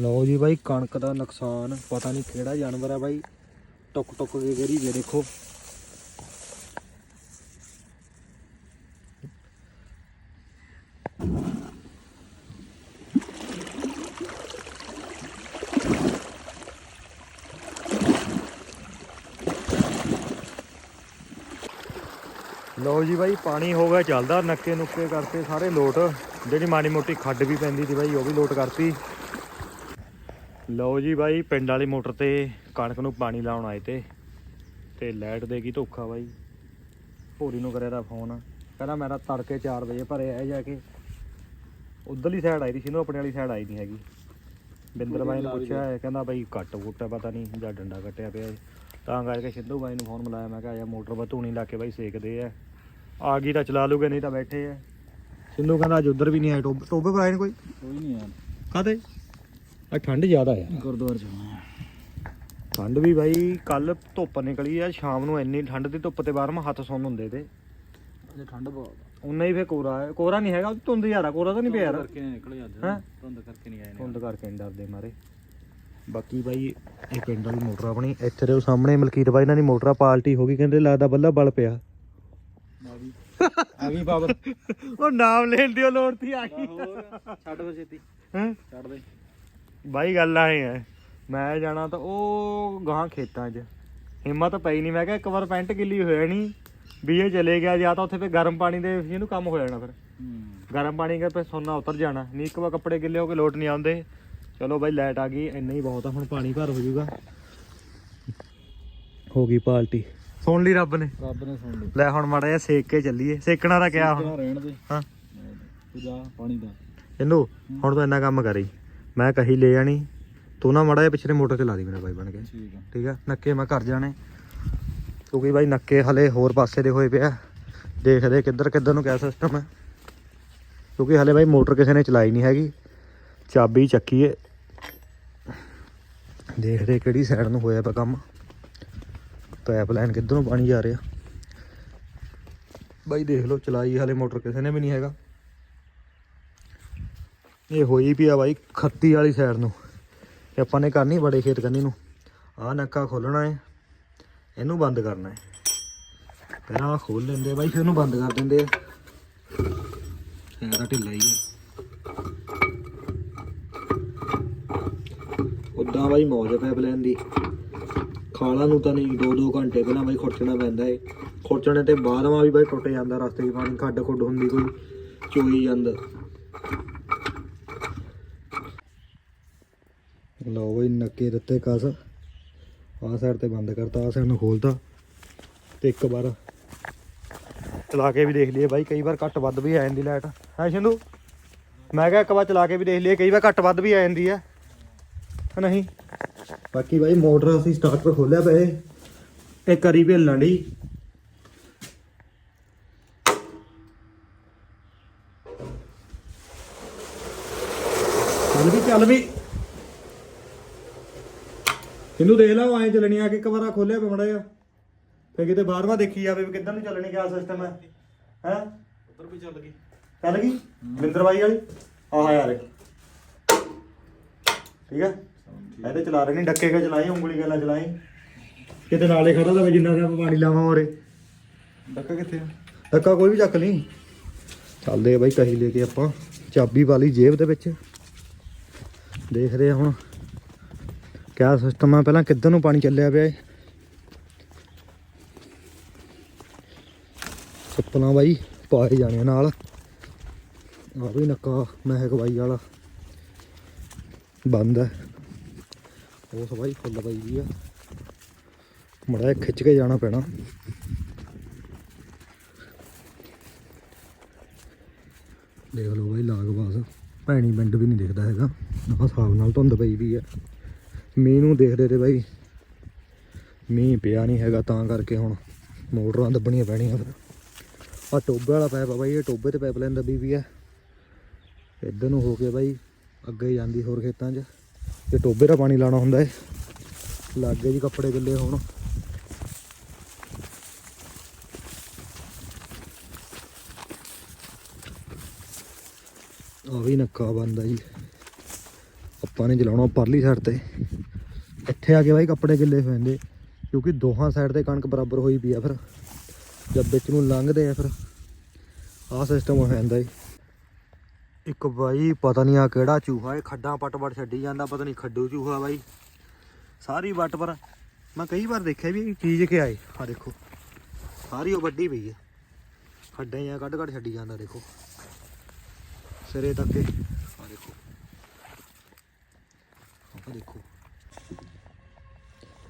ਲਓ ਜੀ ਬਾਈ, ਕਣਕ ਦਾ ਨੁਕਸਾਨ, ਪਤਾ ਨਹੀਂ ਕਿਹੜਾ ਜਾਨਵਰ ਆ ਬਾਈ। ਟੁੱਕ ਟੁੱਕ ਕੇ ਗਰੀ ਜੇ ਦੇਖੋ। ਲਓ ਜੀ ਬਾਈ, ਪਾਣੀ ਹੋ ਗਿਆ, ਚੱਲਦਾ। ਨੱਕੇ ਨੁੱਕੇ ਕਰਕੇ ਸਾਰੇ ਲੋਟ। ਜਿਹੜੀ ਮਾੜੀ ਮੋਟੀ ਖੱਡ ਵੀ ਪੈਂਦੀ ਸੀ ਬਾਈ, ਉਹ ਵੀ ਲੋਟ ਕਰਤੀ। ਲਓ ਜੀ ਬਾਈ ਪਿੰਡ ਵਾਲੀ ਮੋਟਰ ਤੇ ਕਣਕ ਨੂੰ ਪਾਣੀ ਲਾਉਣ ਆਏ ਤੇ। ਤੇ ਲਾਈਟ ਦੇ ਗਈ ਧੋਖਾ ਬਾਈ। ਭੋਰੀ ਨੂੰ ਕਰਿਆ ਦਾ ਫੋਨ। ਕਹਿੰਦਾ ਮੇਰਾ ਤੜਕੇ 4 ਵਜੇ ਭਰੇ ਆ ਜਾ ਕੇ। ਉਧਰਲੀ ਸਾਈਡ ਆਈ ਦੀ ਸੀ ਨੂੰ ਆਪਣੇ ਵਾਲੀ ਸਾਈਡ ਆਈ ਨਹੀਂ ਹੈਗੀ। ਬਿੰਦਰ ਬਾਈ ਨੇ ਪੁੱਛਿਆ ਕਹਿੰਦਾ ਬਾਈ ਕੱਟ ਕੁੱਟਾ ਪਤਾ ਨਹੀਂ ਜਾਂ ਡੰਡਾ ਕੱਟਿਆ ਪਿਆ। ਤਾਂ ਕਰਕੇ ਸਿੱਧੂ ਬਾਈ ਨੂੰ ਫੋਨ ਮਿਲਾਇਆ ਮੈਂ ਕਿਹਾ ਯਾ ਮੋਟਰ ਬਤੂਣੀ ਲਾ ਕੇ ਬਾਈ ਸੇਕਦੇ ਆ। ਆ ਗਈ ਤਾਂ ਚਲਾ ਲੂਗੇ ਨਹੀਂ ਤਾਂ ਬੈਠੇ ਆ। ਸਿੰਧੂ ਕਹਿੰਦਾ ਅੱਜ ਉਧਰ ਵੀ ਨਹੀਂ ਆਏ ਟੋਬੇ ਪਰ ਆਏ ਨੇ ਕੋਈ? ਕੋਈ ਨਹੀਂ ਯਾਰ ਕਾਤੇ ਆ ਠੰਡ ਜ਼ਿਆਦਾ ਆ। ਗੁਰਦੁਆਰੇ ਜਾਣਾ ਠੰਡ ਵੀ ਬਾਈ ਕੱਲ ਧੁੱਪ ਨਿਕਲੀ ਆ ਸ਼ਾਮ ਨੂੰ ਇੰਨੀ ਠੰਡ ਦੀ ਧੁੱਪ ਤੇ ਬਾਹਰ ਮੈਂ ਹੱਥ ਸੁੰਨ ਹੁੰਦੇ ਤੇ। ਅਜੇ ਠੰਡ ਬਹੁਤ ਉਨਾ ਹੀ ਫੇ ਕੋਰਾ ਹੈ ਕੋਰਾ ਨਹੀਂ ਹੈਗਾ ਧੁੰਦ ਜ਼ਿਆਦਾ ਕੋਰਾ ਤਾਂ ਨਹੀਂ ਪਿਆ ਯਾਰ। ਕਰਕੇ ਨਿਕਲੇ ਅੱਜ। ਹੈਂ? ਧੁੰਦ ਕਰਕੇ ਨਹੀਂ ਆਏ ਨੇ। ਧੁੰਦ ਕਰਕੇ ਨੀ ਡਰਦੇ ਮਾਰੇ। ਬਾਕੀ ਬਾਈ ਇਹ ਪਿੰਡ ਵਾਲੀ ਮੋਟਰ ਆਪਣੀ ਇੱਥੇ ਦੇ ਉਹ ਸਾਹਮਣੇ ਮਲਕੀਤ ਬਾਈ ਇਹਨਾਂ ਦੀ ਮੋਟਰ ਆ ਪਾਲਟੀ ਹੋ ਗਈ ਕਹਿੰਦੇ ਲੱਗਦਾ ਬੱਲਾ ਬਲ ਪਿਆ। ਆ ਗਈ ਪਾਵਰ ਉਹ ਨਾਮ ਲੈਣ ਦੀ ਉਹ ਲੋੜ ਤੀ ਆ ਗਈ। ਹੋਰ ਛੱਡ ਫਿਰ ਛੇਤੀ। ਹੈਂ? ਛੱਡ ਦੇ। ਬਾਈ ਗੱਲ ਆਏ ਹੈ। ਮੈਂ ਜਾਣਾ ਤਾਂ ਉਹ ਗਾਂ ਖੇਤਾਂ 'ਚ। ਹਿੰਮਤ ਪਈ ਨਹੀਂ ਮੈਂ ਕਿਹਾ ਇੱਕ ਵਾਰ ਪੈਂਟ ਗਿੱਲੀ ਹੋਇਆ ਨਹੀਂ ਵੀ ਇਹ ਚਲੇ ਗਿਆ ਜਾਂ ਤਾਂ ਉੱਥੇ ਫੇ ਗਰਮ ਪਾਣੀ ਦੇ ਇਹਨੂੰ ਕੰਮ ਹੋ ਜਾਣਾ ਫਿਰ। ਗਰਮ ਪਾਣੀ ਕਰ ਫੇ ਸੋਨਾ ਉਤਰ ਜਾਣਾ। ਨਹੀਂ ਇੱਕ ਵਾਰ ਕੱਪੜੇ ਗਿੱਲੇ ਹੋ ਕੇ ਲੋਟ ਨਹੀਂ ਆਉਂਦੇ। ਚਲੋ ਬਾਈ ਲਾਈਟ ਆ ਗਈ। ਇੰਨਾ ਹੀ ਬਹੁਤ ਆ ਹੁਣ ਪਾਣੀ ਭਰ ਹੋ ਜਾਊਗਾ। ਹੋ ਗਈ ਪਾਲਟੀ। ਸੁਣ ਲਈ ਰੱਬ ਨੇ। ਰੱਬ ਨੇ ਸੁਣ ਲਈ। ਲੈ ਹੁਣ ਮਾੜਾ ਜਿਹਾ ਸੇਕ ਕੇ ਚੱਲੀਏ। ਸੇਕਣਾ ਤਾਂ ਕਿਆ ਹੁਣ? ਰਹਿਣ ਦੇ? ਹਾਂ। ਤੂੰ ਜਾ ਪਾਣੀ ਦਾ। ਇਹਨੂੰ? ਹੁਣ ਤੂੰ ਇੰਨਾ ਕੰਮ ਕਰੀ ਮੈਂ ਕਹੀ ਲੈ ਜਾਣੀ ਤੂੰ ਨਾ ਮਾੜਾ ਜਿਹਾ ਪਿਛਲੇ ਮੋਟਰ ਤੇ ਲਾ ਦੀ ਮੇਰਾ ਬਾਈ ਬਣ ਕੇ। ਠੀਕ ਆ। ਠੀਕ ਆ? ਨੱਕੇ ਮੈਂ ਕਰ ਜਾਣੇ। ਕਿਉਂਕਿ ਬਾਈ ਨੱਕੇ ਹਲੇ ਹੋਰ ਪਾਸੇ ਦੇ ਹੋਏ ਪਿਆ। ਦੇਖਦੇ ਕਿੱਧਰ ਕਿੱਧਰ ਨੂੰ ਕਿਆ ਸਿਸਟਮ ਹੈ ਕਿਉਂਕਿ ਹਲੇ ਬਾਈ ਮੋਟਰ ਕਿਸੇ ਨੇ ਚਲਾਈ ਨਹੀਂ ਹੈਗੀ। ਚਾਬੀ ਚੱਕੀਏ। ਦੇਖਦੇ ਕਿਹੜੀ ਸਾਈਡ ਨੂੰ ਹੋਇਆ ਪਿਆ ਕੰਮ। ਪਾਈਪ ਲਾਈਨ ਕਿੱਧਰ ਨੂੰ ਪਾਣੀ ਜਾ ਰਿਹਾ। ਬਾਈ ਦੇਖ ਲਓ ਚਲਾਈ ਹਲੇ ਮੋਟਰ ਕਿਸੇ ਨੇ ਵੀ ਨਹੀਂ ਹੈਗਾ। ਇਹ ਹੋਈ ਵੀ ਆ ਬਾਈ ਖੱਤੀ ਵਾਲੀ ਸਾਈਡ ਨੂੰ। ਇਹ ਆਪਾਂ ਨੇ ਕਰਨੀ ਬੜੇ ਖੇਤ ਕੰਨੀ ਨੂੰ। ਆਹ ਨੱਕਾ ਖੋਲਣਾ ਹੈ ਇਹਨੂੰ ਬੰਦ ਕਰਨਾ ਹੈ ਪਹਿਲਾਂ ਆਹ ਖੋਲ ਲੈਂਦੇ ਬਾਈ, ਫਿਰ ਇਹਨੂੰ ਬੰਦ ਕਰ ਦਿੰਦੇ ਆ। ਇਹ ਢਿੱਲਾ ਹੀ ਹੈ ਉਦਾਂ ਬਾਈ ਮੌਜ ਪੈ ਪਲਾਨ ਦੀ। ਖਾਲਾਂ ਨੂੰ ਤਾਂ ਨਹੀਂ 2-2 ਘੰਟੇ ਪਹਿਲਾਂ ਬਾਈ ਖੁਰਚਣਾ ਪੈਂਦਾ ਏ। ਖੁਰਚਣੇ ਤੇ ਬਾਅਦ ਵੀ ਬਾਈ ਟੁੱਟ ਜਾਂਦਾ, ਰਸਤੇ 'ਚ ਪਾਣੀ ਖੱਡ ਖੁੱਡ ਹੁੰਦੀ ਕੋਈ, ਚੋਈ ਜਾਂਦਾ। ਲਓ ਬਈ ਨੱਕੇ ਦਿੱਤੇ ਕਸ। ਆਹ ਸਾਈਡ ਤੇ ਬੰਦ ਕਰਤਾ, ਆਹ ਸਾਈਡ ਨੂੰ ਖੋਲਤਾ ਤੇ ਇੱਕ ਵਾਰ ਚਲਾ ਕੇ ਵੀ ਦੇਖ ਲਈਏ ਬਾਈ, ਕਈ ਵਾਰ ਘੱਟ ਵੱਧ ਵੀ ਆ ਜਾਂਦੀ ਲਾਈਟ ਹੈ ਸ਼ੰਦੂ? ਮੈਂ ਕਿਹਾ ਇੱਕ ਵਾਰ ਚਲਾ ਕੇ ਵੀ ਦੇਖ ਲਈਏ, ਕਈ ਵਾਰ ਘੱਟ ਵੱਧ ਵੀ ਆ ਜਾਂਦੀ ਹੈ ਹੈ ਨਹੀਂ? ਬਾਕੀ ਬਾਈ ਮੋਟਰ ਅਸੀਂ ਸਟਾਰਟਰ ਖੋਲਿਆ ਪਏ ਇਹ। ਕਰੀ ਭੇਲਣ ਦੀ ਚੱਲ ਵੀ ਚੱਲ ਵੀ। ਇਹਨੂੰ ਦੇਖ ਲਾ ਐਂ ਚੱਲਣੀ ਆ ਕੇ ਇੱਕ ਵਾਰਾ ਖੋਲਿਆ ਪਿਆ ਮੜਾ ਜਾ ਫੇ ਕਿਤੇ ਬਾਹਰਵਾ ਦੇਖੀ ਜਾਵੇ ਵੀ ਕਿੱਧਰ ਨੂੰ ਚੱਲਣੀ ਕਿਆ ਸਿਸਟਮ ਹੈ। ਹੈ? ਉੱਧਰ ਵੀ ਚੱਲ ਗਈ। ਚੱਲ ਗਈ? ਬਿੰਦਰਵਾਈ ਵਾਲੀ? ਆਹ ਯਾਰ। ਠੀਕ ਹੈ ਇਹਦੇ ਚਲਾ ਰਹੇ ਨਹੀਂ ਡੱਕੇ ਕਾ ਚਲਾਈ ਉਂਗਲੀ ਗੱਲਾਂ ਚਲਾਈ। ਕਿਤੇ ਨਾਲੇ ਖੜਾ ਤਾਂ ਜਿੰਨਾ ਦਾ ਪਾਣੀ ਲਾਵਾਂ ਹੋਰੇ ਡੱਕਾ ਕਿੱਥੇ ਆ? ਡੱਕਾ ਕੋਈ ਵੀ ਚੱਕ ਲਈ। ਚੱਲਦੇ ਆ ਬਾਈ ਕਹੀ ਲੈ ਕੇ ਆਪਾਂ। ਚਾਬੀ ਵਾਲੀ ਜੇਬ ਦੇ ਵਿੱਚ। ਦੇਖਦੇ ਆ ਹੁਣ। ਕਿਆ ਸਿਸਟਮ ਆ? ਪਹਿਲਾਂ ਕਿੱਧਰ ਨੂੰ ਪਾਣੀ ਚੱਲਿਆ ਪਿਆ ਏ? ਚੱਪਲਾਂ ਬਾਈ ਪਾਏ ਜਾਣੇ ਨਾਲ। ਆ ਵੀ ਨੱਕਾ ਮਹਿਕ ਬਾਈ ਵਾਲਾ। ਬੰਦ ਹੈ ਉਸ ਬਾਈ ਫੁੱਲ ਬਾਈ ਵੀ ਆ। ਮੜਾ ਖਿੱਚ ਕੇ ਜਾਣਾ ਪੈਣਾ। ਦੇਖ ਲਓ ਬਾਈ ਲਾਗ ਬਾਸ। ਭੈਣੀ ਪਿੰਡ ਵੀ ਨਹੀਂ ਦਿਖਦਾ ਹੈਗਾ। ਨਾ ਹਿਸਾਬ ਨਾਲ ਧੁੰਦ ਪਈ ਵੀ ਆ। ਮੀਂਹ ਨੂੰ ਦੇਖਦੇ ਤੇ ਬਾਈ। ਮੀਂਹ ਪਿਆ ਨਹੀਂ ਹੈਗਾ ਤਾਂ ਕਰਕੇ ਹੁਣ ਮੋਟਰਾਂ ਦੱਬਣੀਆਂ ਪੈਣੀਆਂ। ਫਿਰ ਆ ਟੋਬੇ ਵਾਲਾ ਪਾਈਪ ਆ ਬਾਈ, ਇਹ ਟੋਬੇ ਤੇ ਪਾਈਪ ਲਾਈਨ ਦੱਬੀ ਵੀ ਆ। ਇੱਧਰ ਨੂੰ ਹੋ ਕੇ ਬਾਈ, ਅੱਗੇ ਜਾਂਦੀ ਹੋਰ ਖੇਤਾਂ 'ਚ। ਤੇ ਟੋਬੇ ਦਾ ਪਾਣੀ ਲਾਉਣਾ ਹੁੰਦਾ ਏ। ਲਾਗੇ ਜੀ ਕੱਪੜੇ ਗਿੱਲੇ ਹੋਣ। ਆ ਵੀ ਨੱਕਾ ਬੰਦਾ ਜੀ। ਪਾਣੀ ਨੇ ਚਲਾਉਣਾ ਪਰਲੀ ਸਾਈਡ ਤੇ। ਇੱਥੇ ਆ ਕੇ ਬਾਈ ਕੱਪੜੇ ਗਿੱਲੇ ਹੋ ਜਾਂਦੇ, ਕਿਉਂਕਿ ਦੋਹਾਂ ਸਾਈਡ ਤੇ ਕਣਕ ਬਰਾਬਰ ਹੋਈ ਪਈ ਆ ਫਿਰ। ਜਦ ਵਿੱਚ ਨੂੰ ਲੰਘਦੇ ਆ ਫਿਰ, ਆਹ ਸਿਸਟਮ ਹੋ ਜਾਂਦਾ ਏ ਇੱਕ ਬਾਈ, ਪਤਾ ਨਹੀਂ ਆ ਕਿਹੜਾ ਚੂਹਾ ਇਹ ਖੱਡਾਂ ਪੱਟ ਪੱਟ ਛੱਡੀ ਜਾਂਦਾ, ਪਤਾ ਨਹੀਂ ਖੱਡੂ ਚੂਹਾ ਬਾਈ। ਸਾਰੀ ਵੱਟ ਪਰ, ਮੈਂ ਕਈ ਵਾਰ ਦੇਖਿਆ ਵੀ ਇਹ ਚੀਜ਼ ਕਿ ਆਏ ਆ ਦੇਖੋ, ਸਾਰੀ ਉਹ ਵੱਡੀ ਪਈ ਆ। ਖੱਡਾਂ ਆ ਕੱਢ ਕੱਢ ਛੱਡੀ ਜਾਂਦਾ, ਦੇਖੋ। ਸਿਰੇ ਤੱਕ ਇਹ ਆ ਦੇਖੋ ਆਹ ਦੇਖੋ।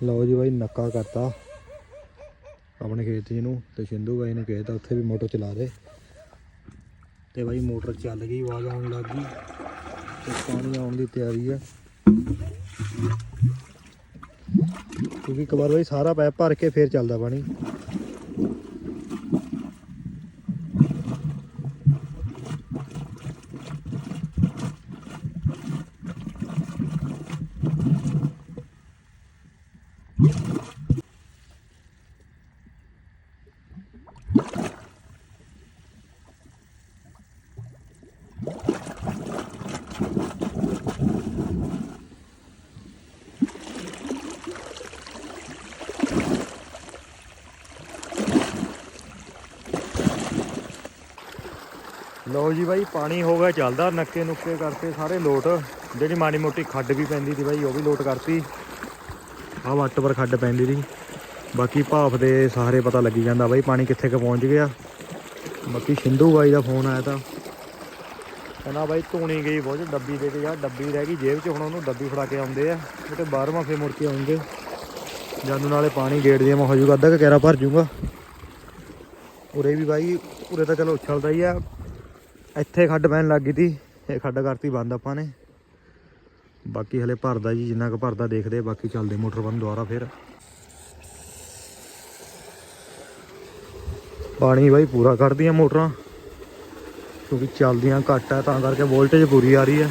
ਲਓ ਜੀ ਬਾਈ, ਨੱਕਾ ਕਰਤਾ। ਆਪਣੇ ਖੇਤ ਜੀ ਨੂੰ ਤੇ ਸਿੰਧੂ ਬਾਈ ਨੂੰ ਕਹਿਤਾ, ਉੱਥੇ ਵੀ ਮੋਟਰ ਚਲਾ ਦੇ। ਤੇ ਬਾਈ, ਮੋਟਰ ਚੱਲ ਗਈ, ਆਵਾਜ਼ ਆਉਣ ਲੱਗ ਗਈ। ਤੇ ਪਾਣੀ ਆਉਣ ਦੀ ਤਿਆਰੀ ਆ। ਕਿਉਂਕਿ ਇੱਕ ਵਾਰ ਬਾਈ, ਸਾਰਾ ਪੈਪ ਭਰ ਕੇ ਫੇਰ ਚੱਲਦਾ ਪਾਣੀ। ਲਓ ਜੀ ਬਾਈ, ਪਾਣੀ ਹੋ ਗਿਆ, ਚੱਲਦਾ ਨੱਕੇ ਨੁੱਕੇ ਕਰਤੇ ਸਾਰੇ ਲੋਟ। ਜਿਹੜੀ ਮਾੜੀ ਮੋਟੀ ਖੱਡ ਵੀ ਪੈਂਦੀ ਸੀ ਬਾਈ, ਉਹ ਵੀ ਲੋਟ ਕਰਤੀ। ਆਹ ਵੱਟ ਪਰ ਖੱਡ ਪੈਂਦੀ ਸੀ। ਬਾਕੀ ਭਾਫ ਦੇ ਸਾਰੇ ਪਤਾ ਲੱਗੀ ਜਾਂਦਾ ਬਾਈ, ਪਾਣੀ ਕਿੱਥੇ ਕ ਪਹੁੰਚ ਗਿਆ। ਬਾਕੀ ਸਿੰਧੂ ਬਾਈ ਦਾ ਫੋਨ ਆਇਆ ਤਾਂ। ਕਹਿੰਦਾ ਬਾਈ, ਧੂਣੀ ਗਈ ਬਹੁਤ ਡੱਬੀ ਦੇ ਕੇ ਯਾਰ ਡੱਬੀ ਰਹਿ ਗਈ ਜੇਬ 'ਚ, ਹੁਣ ਉਹਨੂੰ ਡੱਬੀ ਫੜਾ ਕੇ ਆਉਂਦੇ ਆ। ਇਹ ਤੇ ਬਾਹਰਵਾਂ ਫੇਰ ਮੁੜ ਕੇ ਆਉਂਗੇ ਜਾਨੂ ਨਾਲੇ ਪਾਣੀ ਗੇੜ ਜੇ ਮੈਂ ਹੋ ਜਾਊਗਾ ਅੱਧਾ ਕੁ ਕੈਰਾ ਭਰ ਜਾਊਗਾ ਉਰੇ ਵੀ ਬਾਈ, ਉਰੇ ਤਾਂ ਚਲੋ ਉਛਲਦਾ ਹੀ ਆ। ਇੱਥੇ ਖੱਡ ਪੈਣ ਲੱਗ ਗਈ ਤੀ, ਇਹ ਖੱਡ ਕਰਤੀ ਬੰਦ ਆਪਾਂ ਨੇ। ਬਾਕੀ ਹਲੇ ਭਰਦਾ ਜੀ, ਜਿੰਨਾ ਕੁ ਭਰਦਾ ਦੇਖਦੇ ਬਾਕੀ ਚੱਲਦੇ ਮੋਟਰ ਬੰਦ ਦੁਆਰਾ ਫਿਰ। ਪਾਣੀ ਬਾਈ ਪੂਰਾ ਕੱਢਦੀਆਂ ਮੋਟਰਾਂ, ਕਿਉਂਕਿ ਚੱਲਦੀਆਂ ਘੱਟ ਆ, ਤਾਂ ਕਰਕੇ ਵੋਲਟੇਜ ਪੂਰੀ ਆ ਰਹੀ ਹੈ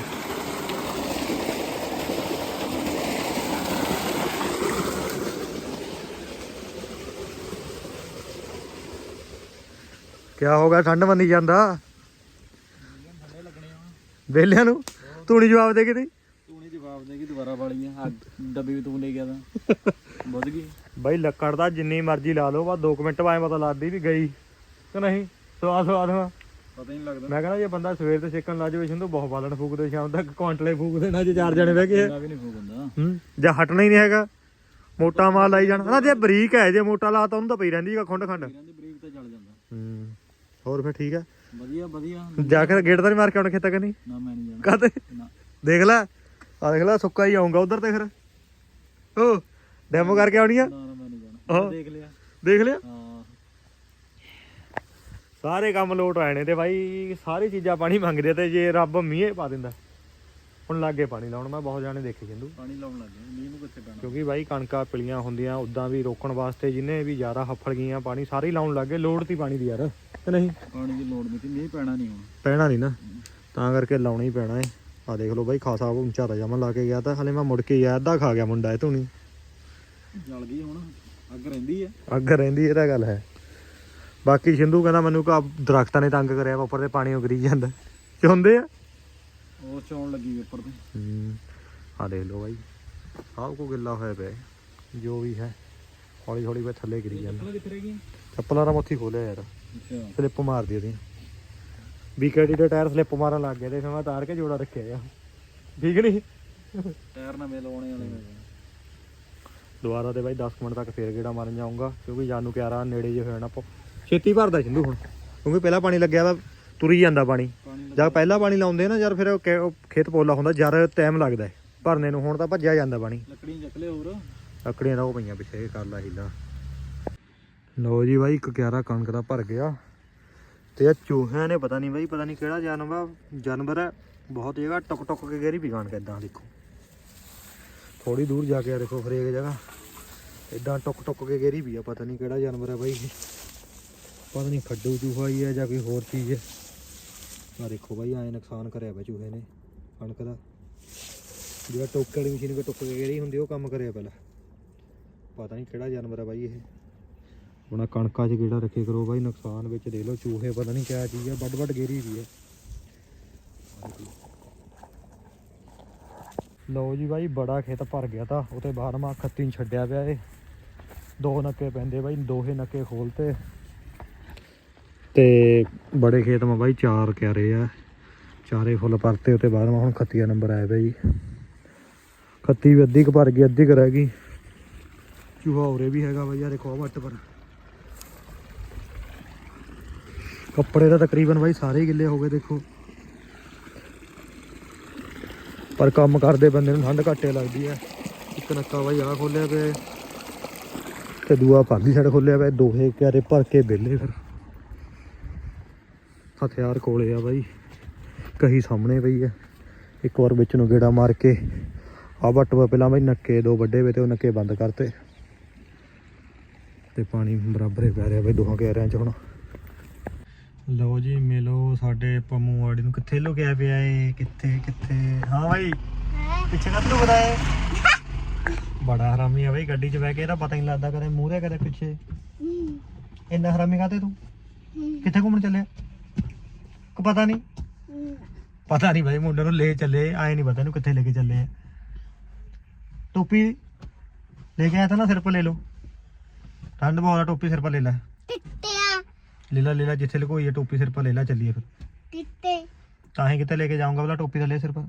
ਕਿਆ ਹੋ ਗਿਆ, ਠੰਡ ਮੰਨੀ ਜਾਂਦਾ? ਵੇਲਿਆਂ ਨੂੰ? ਤੂੰ ਨਹੀਂ ਜਵਾਬ ਦੇ ਕਿਤੇ ਤੂੰ ਨਹੀਂ ਜਵਾਬ ਦੇਗੀ ਦੁਬਾਰਾ ਵਾਲੀ ਆ ਡੱਬੀ ਵੀ ਤੂੰ ਲੈ ਗਿਆ ਤਾਂ। ਬੁੱਝ ਗਈ। ਬਾਈ ਲੱਕੜ ਦਾ ਜਿੰਨੀ ਮਰਜ਼ੀ ਲਾ ਲਓ ਬਸ 2 ਮਿੰਟ ਬਾਅਦ ਪਤਾ ਲੱਗਦੀ ਵੀ ਗਈ ਕਿ ਨਹੀਂ। ਸਵਾਦ ਸਵਾਦ ਵਾ ਪਤਾ ਹੀ ਨਹੀਂ ਲੱਗਦਾ। ਮੈਂ ਕਹਿੰਦਾ ਜੇ ਬੰਦਾ ਸਵੇਰ ਤੇ ਛੇਕਣ ਲੱਜ ਵੇ ਸਿੰਧੂ ਬਹੁਤ ਬਾਲਣ ਫੂਕਦੇ ਸ਼ਾਮ ਤੱਕ ਕੁਆਂਟਲੇ ਫੂਕ ਦੇਣਾ ਜੇ ਚਾਰ ਜਣੇ ਬਹਿ ਵੀ ਨਹੀਂ ਹੂੰ ਜਾਂ ਹਟਣਾ ਹੀ ਨਹੀਂ ਹੈਗਾ। ਮੋਟਾ ਮਾਲ ਲਾਈ ਜਾਣਾ। ਨਾ ਜੇ ਬਰੀਕ ਹੈ ਜੇ ਮੋਟਾ ਲਾਤਾ ਉਹਨੂੰ ਤਾਂ ਪਈ ਰਹਿੰਦੀ ਹੈ ਖੁੰਡ ਖੰਡ। ਇਹਨਾਂ ਦੀ ਬਰੀਕ ਤੇ ਚੱਲ ਜਾਂਦਾ। ਹੂੰ ਹੋਰ ਫਿਰ ਠੀਕ ਹੈ। ਵਧੀਆ ਵਧੀਆ। ਜਾ ਕੇ ਗੇਟ ਤਾਂ ਨਹੀਂ ਮਾਰ ਕੇ ਆਉਣ ਖੇਤਾਂ ਕਨੀ? ਨਾ ਮੈਂ ਨਹੀਂ ਜਾਣਾ। ਕਾਤੇ ਨਾ। ਦੇਖ ਲੈ। ਆ ਦੇਖ ਲੈ ਸੁੱਕਾ ਹੀ ਆਉਂਗਾ ਉਧਰ ਤੇ ਫਿਰ। ਓ ਡੈਮੋ ਕਰਕੇ ਆਉਣੀ ਆ? ਨਾ ਨਾ ਮੈਂ ਨਹੀਂ ਜਾਣਾ। ਹਾਂ। ਮੈਂ ਦੇਖ ਲਿਆ। ਦੇਖ ਲਿਆ? ਹਾਂ। ਸਾਰੇ ਕੰਮ ਲੋਟ ਆਏ ਨੇ ਤੇ ਬਾਈ ਸਾਰੀ ਚੀਜ਼ਾਂ ਪਾਣੀ ਮੰਗਦੇ ਤੇ ਜੇ ਰੱਬ ਮੀਂਹ ਪਾ ਦਿੰਦਾ। ਹੁਣ ਲੱਗੇ ਪਾਣੀ ਲਾਉਣ ਮੈਂ ਬਹੁਤ ਜਾਣੇ ਦੇਖੇ ਜਿੰਦੂ ਪਾਣੀ ਲਾਉਣ ਲੱਗ ਮੀਂਹ ਨੂੰ ਕਿੱਥੇ ਪੈਣਾ? ਕਿਉਂਕਿ ਬਾਈ ਕਣਕਾਂ ਪਿਲੀਆਂ ਹੁੰਦੀਆਂ ਉਦਾਂ ਵੀ ਰੋਕਣ ਵਾਸਤੇ ਜਿੰਨੇ ਵੀ ਜ਼ਿਆਦਾ ਹੱਫੜ ਗਈਆਂ ਪਾਣੀ ਸਾਰੇ ਲਾਉਣ ਲੱਗੇ ਲੋੜ ਤੀ ਪਾਣੀ ਦੀ ਯਾਰ। ਕਿ ਨਹੀਂ? ਪਾਣੀ ਦੀ ਲੋੜ ਨਹੀਂ ਸੀ ਮੀਂਹ ਪੈਣਾ ਨਹੀਂ ਹੁਣ। ਪੈਣਾ ਨਹੀਂ ਨਾ। ਤਾਂ ਕਰਕੇ ਲਾਉਣਾ ਹੀ ਪੈਣਾ ਏ। ਆ ਦੇਖ ਲਓ ਬਾਈ ਖਾਸਾ ਉੱਚਾ ਤਾਂ ਜਮਾ ਲਾ ਕੇ ਗਿਆ ਤਾਂ। ਹਲੇ ਮੈਂ ਮੁੜ ਕੇ ਗਿਆ ਅੱਧਾ ਖਾ ਗਿਆ ਮੁੰਡਾ ਇਹ ਧੂਣੀ ਜਲ ਗਈ ਹੁਣ ਅੱਗ ਰਹਿੰਦੀ ਆ ਅੱਗ ਰਹਿੰਦੀ ਇਹ ਤਾਂ ਗੱਲ ਹੈ। ਬਾਕੀ ਸਿੰਧੂ ਕਹਿੰਦਾ ਮੈਨੂੰ ਕਾ ਦਰਖਤਾਂ ਨੇ ਤੰਗ ਕਰਿਆ ਉੱਪਰ ਤੇ ਪਾਣੀ ਉਗਰੀ ਜਾਂਦਾ। ਚੁੰਦੇ ਆ? ਉਹ ਚੌਣ ਲੱਗੀ ਉੱਪਰ ਤੇ। ਹੂੰ ਆ ਦੇਖ ਲਓ ਬਾਈ। ਸਭ ਕੋ ਗਿੱਲਾ ਹੋਇਆ ਪਿਆ ਹੈ। ਜੋ ਵੀ ਹੈ। ਹੌਲੀ ਹੌਲੀ ਵੇ ਥੱਲੇ ਗਿਰੀ ਜਾਂਦਾ। ਚੱਪਲਾਂ ਕਿੱਥੇ ਰਹਿ ਗਈਆਂ? ਚੱਪਲਾਂ ਦਾ ਮੱਥੀ ਖੋਲਿਆ ਯਾਰ। ਸਲਿੱਪ ਮਾਰਦੀ ਉਹਦੀ। ਬੀਕੇਡੀ ਦੇ ਟਾਇਰ ਸਲਿੱਪ ਮਾਰਨ ਲੱਗ ਗਏ ਤੇ ਫਿਰ ਮੈਂ ਤਾਰ ਕੇ ਜੋੜਾ ਰੱਖਿਆ ਆ ਠੀਕ ਨਹੀਂ? ਟਾਇਰ ਨਵੇਂ ਲਵਾਉਣੇ ਵਾਲੇ। ਦੁਬਾਰਾ ਤੇ ਬਾਈ 10 ਮਿੰਟ ਤੱਕ ਫੇਰ ਗੇੜਾ ਮਾਰਨ ਜਾਊਂਗਾ ਕਿਉਂਕਿ ਜਾਨੂ ਕਿਆਰਾ ਨੇੜੇ ਜੇ ਹੋ ਜਾਣਾ ਆਪਾਂ। ਛੇਤੀ ਭਰਦਾ ਸਿੰਧੂ ਹੁਣ ਕਿਉਂਕਿ ਪਹਿਲਾਂ ਪਾਣੀ ਲੱਗਿਆ ਵਾ ਤੁਰੀ ਜਾਂਦਾ ਪਾਣੀ। ਜਦ ਪਹਿਲਾਂ ਪਾਣੀ ਲਾਉਂਦੇ ਨਾ ਯਾਰ ਫਿਰ ਖੇਤ ਪੋਲਾ ਹੁੰਦਾ ਜਰ ਟਾਈਮ ਲੱਗਦਾ ਭਰਨੇ ਨੂੰ ਹੁਣ ਤਾਂ ਭੱਜਿਆ ਜਾਂਦਾ ਪਾਣੀ। ਲੱਕੜੀਆਂ ਚੱਕ ਲਿਆ ਹੋਰ। ਲੱਕੜੀਆਂ ਦਾ ਉਹ ਪਈਆਂ ਪਿੱਛੇ ਕਰ ਲਾ ਹੀਲਾ। ਲਓ ਜੀ ਬਾਈ, ਇੱਕ ਕਿਆਰਾ ਕਣਕ ਦਾ ਭਰ ਗਿਆ। ਤੇ ਇਹ ਚੂਹਿਆਂ ਨੇ ਪਤਾ ਨਹੀਂ ਬਾਈ, ਪਤਾ ਨਹੀਂ ਕਿਹੜਾ ਜਾਨਵਰ ਜਾਨਵਰ ਹੈ। ਬਹੁਤ ਜਗ੍ਹਾ ਟੁਕ ਟੁਕ ਕੇ ਗੇਰੀ ਪੀਗਾਨ ਕਿਦਾਂ ਦੇਖੋ। ਥੋੜੀ ਦੂਰ ਜਾ ਕੇ ਆ ਦੇਖੋ ਫਰੇਕ ਜਗ੍ਹਾ। ਇਦਾਂ ਟੁਕ ਟੁਕ ਕੇ ਗੇਰੀ ਵੀ ਆ, ਪਤਾ ਨਹੀਂ ਕਿਹੜਾ ਜਾਨਵਰ ਹੈ ਬਾਈ। ਇਹ ਪਤਾ ਨਹੀਂ ਖੱਡੂ ਚੂਹਾ ਹੀ ਹੈ ਜਾਂ ਕੋਈ ਹੋਰ ਚੀਜ਼ ਹੈ। ਆ ਦੇਖੋ ਬਾਈ ਐ ਨੁਕਸਾਨ ਕਰਿਆ ਵਾ ਚੂਹੇ ਨੇ ਕਣਕ ਦਾ। ਜਿਹੜਾ ਟੋਕੇ ਵਾਲੀ ਮਸ਼ੀਨ ਕੋ ਟੁੱਕ ਕੇ ਗੇਰੀ ਹੁੰਦੀ, ਉਹ ਕੰਮ ਕਰਿਆ ਪਹਿਲਾਂ। ਪਤਾ ਨਹੀਂ ਕਿਹੜਾ ਜਾਨਵਰ ਹੈ ਬਾਈ ਇਹ। ਆਪਣਾ ਕਣਕਾਂ 'ਚ ਕਿਹੜਾ ਰੱਖੇ ਕਰੋ ਬਾਈ, ਨੁਕਸਾਨ ਵਿੱਚ ਦੇ ਲਓ। ਚੂਹੇ ਪਤਾ ਨਹੀਂ ਕਿਆ ਚੀਜ਼ ਹੈ ਵੱਡ ਵੱਡ ਗੇਰੀ ਵੀ ਹੈ ਲਓ ਜੀ ਬਾਈ, ਬੜਾ ਖੇਤ ਭਰ ਗਿਆ ਤਾਂ ਉਤੇ ਬਾਹਰ ਮਾ ਖੱਤੀ ਨੂੰ ਛੱਡਿਆ ਪਿਆ ਏ ਦੋ ਨੱਕੇ ਪੈਂਦੇ ਬਾਈ, ਦੋਹੇ ਨੱਕੇ ਖੋਲਤੇ ਤੇ। ਬੜੇ ਖੇਤ ਮਾ ਬਾਈ, ਚਾਰ ਕਿਆਰੇ ਆ। ਚਾਰੇ ਫੁੱਲ ਭਰਤੇ ਉਤੇ ਬਾਹਰ ਮਾ ਹੁਣ ਖੱਤੀਆ ਨੰਬਰ ਆਇਆ ਪਿਆ ਜੀ। ਖੱਤੀ ਵੀ ਅੱਧੀ ਕੁ ਭਰ ਗਈ, ਅੱਧੀ ਕੁ ਰਹਿ ਗਈ। ਚੂਹਾ ਉਰੇ ਵੀ ਹੈਗਾ ਬਾਈ ਯਾਰ ਦੇਖੋ ਵੱਟ ਪਰ। ਕੱਪੜੇ ਤਾਂ ਤਕਰੀਬਨ ਬਾਈ ਸਾਰੇ ਹੀ ਗਿੱਲੇ ਹੋ ਗਏ, ਦੇਖੋ। ਪਰ ਕੰਮ ਕਰਦੇ ਬੰਦੇ ਨੂੰ ਠੰਡ ਘੱਟੇ ਲੱਗਦੀ ਹੈ। ਇੱਕ ਨੱਕਾ ਬਾਈ ਆ ਖੋਲਿਆ ਪਿਆ ਹੈ ਤੇ ਦੂਆ ਪਰਲੀ ਸਾਈਡ ਖੋਲਿਆ ਪਿਆ ਦੋਹੇ ਕਿਆਰੇ ਭਰ ਕੇ ਵਿਹਲੇ ਫਿਰ। ਹਥਿਆਰ ਕੋਲੇ ਆ ਬਾਈ। ਕਹੀ ਸਾਹਮਣੇ ਪਈ ਹੈ। ਇੱਕ ਵਾਰ ਵਿੱਚ ਨੂੰ ਗੇੜਾ ਮਾਰ ਕੇ ਆ ਵੱਟ ਵਾ ਪਹਿਲਾਂ ਬਾਈ ਨੱਕੇ ਦੋ ਵੱਡੇ ਵੇ ਤੇ ਉਹ ਨੱਕੇ ਬੰਦ ਕਰਤੇ। ਤੇ ਪਾਣੀ ਬਰਾਬਰੇ ਪੈ ਰਿਹਾ ਬਾਈ ਦੋਹਾਂ ਕਿਆਰਿਆਂ 'ਚ ਹੁਣ। ਲਓ ਜੀ, ਮਿਲੋ ਸਾਡੇ ਪੰਮੂ ਵਾੜੀ ਨੂੰ। ਕਿੱਥੇ ਲੁਕਿਆ ਪਿਆ ਏ? ਕਿੱਥੇ ਕਿੱਥੇ? ਹਾਂ ਭਾਈ ਪਿੱਛੇ ਨਾ ਲੁਕਦਾ ਏ। ਬੜਾ ਹਰਾਮੀ ਆ ਬਈ, ਗੱਡੀ 'ਚ ਬਹਿ ਕੇ ਇਹਦਾ ਪਤਾ ਹੀ ਨਹੀਂ ਲੱਗਦਾ ਕਦੇ ਮੂਹਰੇ ਕਦੇ ਪਿੱਛੇ। ਇੰਨਾ ਹਰਾਮੀ ਕਾਤੇ ਤੂੰ? ਕਿੱਥੇ ਘੁੰਮਣ ਚੱਲਿਆ? ਕੋ ਪਤਾ ਨਹੀਂ? ਪਤਾ ਨਹੀਂ ਭਾਈ ਮੁੰਡੇ ਨੂੰ ਲੈ ਚੱਲੇ, ਆਏ ਨਹੀਂ ਪਤਾ ਇਹਨੂੰ ਕਿੱਥੇ ਲੈ ਕੇ ਚੱਲੇ ਆ। ਟੋਪੀ ਲੈ ਕੇ ਆਇਆ ਤਾਂ ਨਾ ਸਿਰ ਪਰ ਲੈ ਲਓ। ਠੰਡ ਬਹੁਤ ਆ, ਟੋਪੀ ਸਿਰ 'ਤੇ ਲੈ ਲੈ। ਲੈ ਲੈ ਲੈ ਲੈ ਜਿੱਥੇ ਲੁਕੋਈ ਹੈ ਟੋਪੀ ਸਿਰ 'ਤੇ ਲੈ ਲੈ ਚੱਲੀਏ ਫਿਰ। ਤਾਂ ਹੀ ਕਿਤੇ ਲੈ ਕੇ ਜਾਊਂਗਾ ਬਲਾ ਟੋਪੀ ਤਾਂ ਲੈ ਸਿਰ 'ਪਰ।